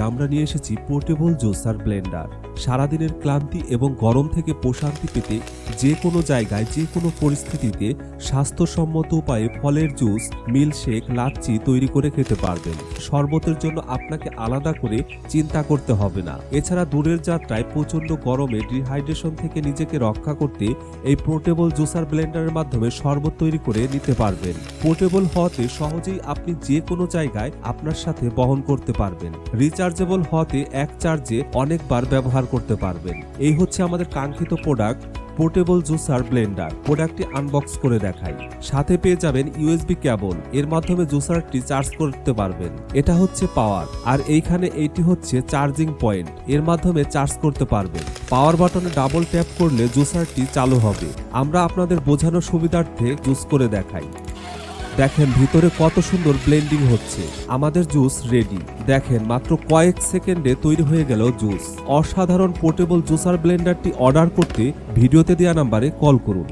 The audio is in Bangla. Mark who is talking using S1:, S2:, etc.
S1: আমরা নিয়ে এসেছি পোর্টেবল জোসার ব্লেন্ডার সারাদিনের ক্লান্তি এবং গরম থেকে প্রশান্তি পেতে যে কোনো জায়গায় যে কোনো পরিস্থিতিতে স্বাস্থ্যসম্মত উপায়ে ফলের জুস, মিল্কশেক, লাচ্ছি তৈরি করে খেতে পারবেন। শরবতের জন্য আপনাকে আলাদা করে চিন্তা করতে হবে না। এছাড়া দূরের যাত্রায় প্রচণ্ড গরমে ডিহাইড্রেশন থেকে নিজেকে রক্ষা করতে এই পোর্টেবল জুসার ব্লেন্ডারের মাধ্যমে শরবত তৈরি করে নিতে পারবেন। পোর্টেবল হওয়াতে সহজেই আপনি যে কোনো জায়গায় আপনার সাথে বহন করতে পারবেন। রিচার্জেবল হওয়াতে এক চার্জে অনেকবার ব্যবহার করতে পারবেন। এই হচ্ছে আমাদের কাঙ্ক্ষিত প্রোডাক্ট। পোর্টেবল জুসার ব্লেন্ডার প্রোডাক্টটি আনবক্স করে দেখাই। সাথে পেয়ে যাবেন ইউএসবি কেবল। এর মাধ্যমে জুসারটি চার্জ করতে পারবেন। এটা হচ্ছে পাওয়ার। আর এইখানে এইটি হচ্ছে চার্জিং পয়েন্ট। এর মাধ্যমে চার্জ করতে পারবেন। পাওয়ার বাটনে ডাবল ট্যাপ করলে জুসারটি চালু হবে। আমরা আপনাদের বোঝানোর সুবিধার্থে জুস করে দেখাই। দেখেন ভিতরে কত সুন্দর ব্লেন্ডিং হচ্ছে। আমাদের জুস রেডি দেখেন মাত্র কয়েক সেকেন্ডে তৈরি হয়ে গেল জুস অসাধারণ পোর্টেবল জুসার ব্লেন্ডারটি অর্ডার করতে ভিডিওতে দেওয়া নাম্বারে কল করুন।